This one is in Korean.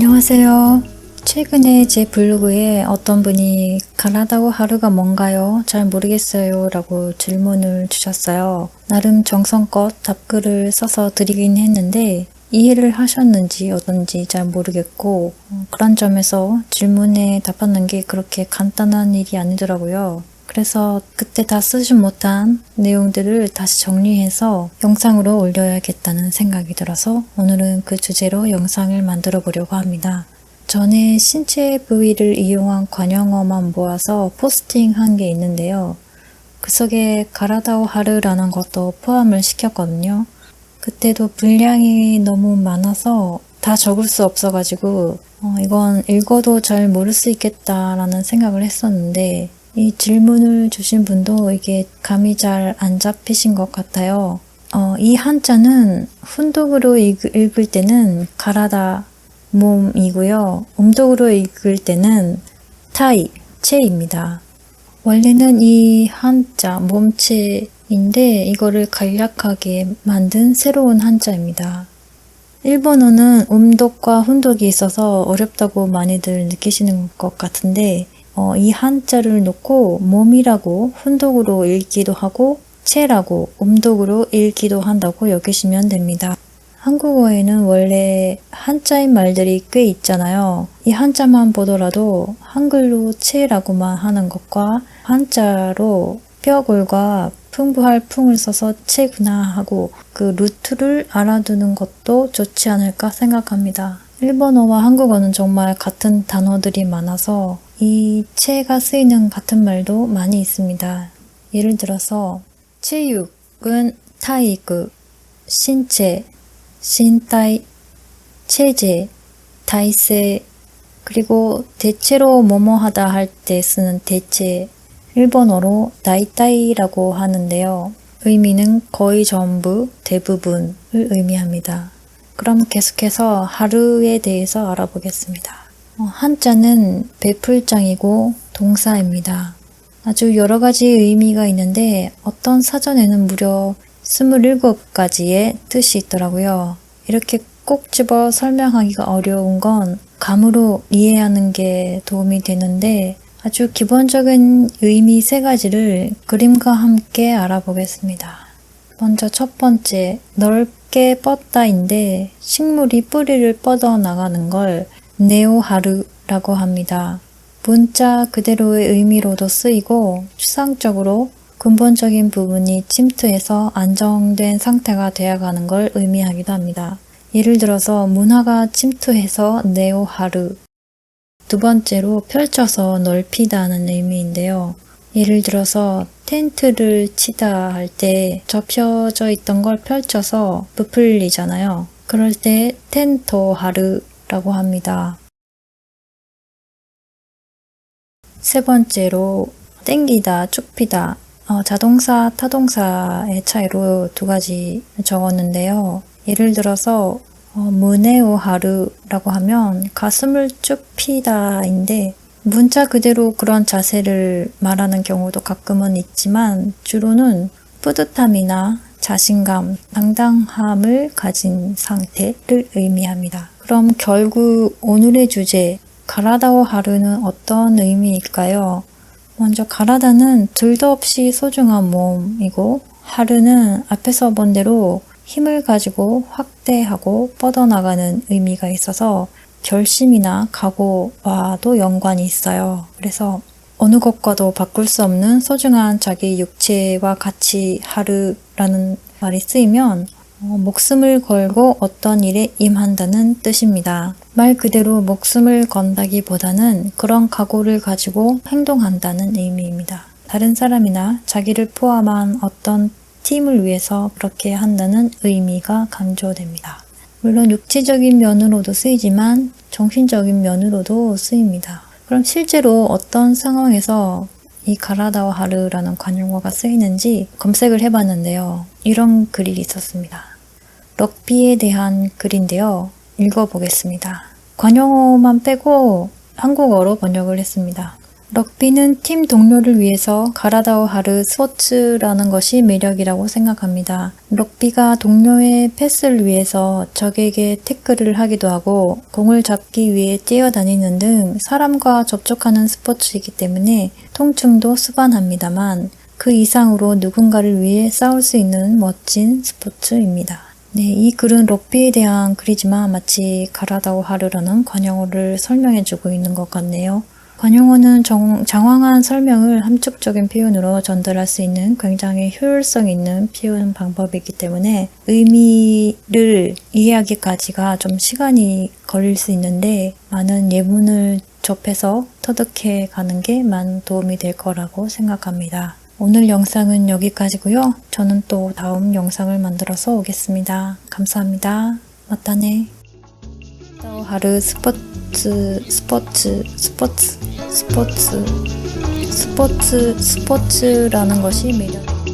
안녕하세요. 최근에 제 블로그에 어떤 분이 가나다고 하루가 뭔가요? 잘 모르겠어요. 라고 질문을 주셨어요. 나름 정성껏 답글을 써서 드리긴 했는데 이해를 하셨는지 어떤지 잘 모르겠고 어, 그런 점에서 질문에 답하는 게 그렇게 간단한 일이 아니더라고요. 그래서 그때 다 쓰지 못한 내용들을 다시 정리해서 영상으로 올려야겠다는 생각이 들어서 오늘은 그 주제로 영상을 만들어 보려고 합니다. 전에 신체 부위를 이용한 관용어만 모아서 포스팅한 게 있는데요. 그 속에 가라다오 하르라는 것도 포함을 시켰거든요. 그때도 분량이 너무 많아서 다 적을 수 없어가지고 어, 이건 읽어도 잘 모를 수 있겠다라는 생각을 했었는데 이 질문을 주신 분도 이게 감이 잘 안 잡히신 것 같아요. 어, 이 한자는 훈독으로 읽, 읽을 때는 가라다 몸이고요. 음독으로 읽을 때는 타이, 체입니다. 원래는 이 한자 몸체인데 이거를 간략하게 만든 새로운 한자입니다. 일본어는 음독과 훈독이 있어서 어렵다고 많이들 느끼시는 것 같은데 어, 이 한자를 놓고 몸이라고 훈독으로 읽기도 하고 체라고 음독으로 읽기도 한다고 여기시면 됩니다. 한국어에는 원래 한자인 말들이 꽤 있잖아요. 이 한자만 보더라도 한글로 체라고만 하는 것과 한자로 뼈골과 풍부할 풍을 써서 체구나 하고 그 루트를 알아두는 것도 좋지 않을까 생각합니다. 일본어와 한국어는 정말 같은 단어들이 많아서 이 체가 쓰이는 같은 말도 많이 있습니다. 예를 들어서 체육은 타이그, 신체, 신타이, 체제, 다이세, 그리고 대체로 뭐뭐 하다 할 때 쓰는 대체, 일본어로 다이타이라고 하는데요. 의미는 거의 전부, 대부분을 의미합니다. 그럼 계속해서 하루에 대해서 알아보겠습니다. 어, 한자는 베풀장이고 동사입니다. 아주 여러 가지 의미가 있는데 어떤 사전에는 무려 27가지의 뜻이 있더라고요. 이렇게 꼭 집어 설명하기가 어려운 건 감으로 이해하는 게 도움이 되는데 아주 기본적인 의미 세 가지를 그림과 함께 알아보겠습니다. 먼저 첫 번째, 넓게 뻗다인데 식물이 뿌리를 뻗어 나가는 걸 네오하르라고 합니다. 문자 그대로의 의미로도 쓰이고 추상적으로 근본적인 부분이 침투해서 안정된 상태가 되어가는 걸 의미하기도 합니다. 예를 들어서 문화가 침투해서 네오하르 두 번째로 펼쳐서 넓히다는 의미인데요. 예를 들어서 텐트를 치다 할 때 접혀져 있던 걸 펼쳐서 부풀리잖아요. 그럴 때 텐토 하르라고 합니다. 세 번째로 땡기다, 쭉 피다. 어, 자동사, 타동사의 차이로 두 가지 적었는데요. 예를 들어서 어, 무네오 하루라고 하면 가슴을 쭉 피다인데 문자 그대로 그런 자세를 말하는 경우도 가끔은 있지만 주로는 뿌듯함이나 자신감, 당당함을 가진 상태를 의미합니다. 그럼 결국 오늘의 주제 가라다오 하루는 어떤 의미일까요? 먼저 가라다는 둘도 없이 소중한 몸이고 하루는 앞에서 본 대로 힘을 가지고 확대하고 뻗어나가는 의미가 있어서 결심이나 각오와도 연관이 있어요. 그래서 어느 것과도 바꿀 수 없는 소중한 자기 육체와 같이 하루라는 말이 쓰이면 어, 목숨을 걸고 어떤 일에 임한다는 뜻입니다. 말 그대로 목숨을 건다기보다는 그런 각오를 가지고 행동한다는 의미입니다. 다른 사람이나 자기를 포함한 어떤 팀을 위해서 그렇게 한다는 의미가 강조됩니다. 물론 육체적인 면으로도 쓰이지만 정신적인 면으로도 쓰입니다. 그럼 실제로 어떤 상황에서 이 가라다와 하르라는 관용어가 쓰이는지 검색을 해봤는데요. 이런 글이 있었습니다. 럭비에 대한 글인데요. 읽어보겠습니다. 관용어만 빼고 한국어로 번역을 했습니다. 럭비는 팀 동료를 위해서 가라다오 하르 스포츠라는 것이 매력이라고 생각합니다. 럭비가 동료의 패스를 위해서 적에게 태클을 하기도 하고 공을 잡기 위해 뛰어다니는 등 사람과 접촉하는 스포츠이기 때문에 통증도 수반합니다만 그 이상으로 누군가를 위해 싸울 수 있는 멋진 스포츠입니다. 네, 이 글은 럭비에 대한 글이지만 마치 가라다오 하르라는 관용어를 설명해주고 있는 것 같네요. 관용어는 정- 장황한 설명을 함축적인 표현으로 전달할 수 있는 굉장히 효율성 있는 표현 방법이기 때문에 의미를 이해하기까지가 좀 시간이 걸릴 수 있는데 많은 예문을 접해서 터득해 가는 게 많은 도움이 될 거라고 생각합니다. 오늘 영상은 여기까지고요. 저는 또 다음 영상을 만들어서 오겠습니다. 감사합니다. 맞다네. 또 하루 스포츠 스포츠 스포츠 스포츠 스포츠 스포츠라는 것이 매력.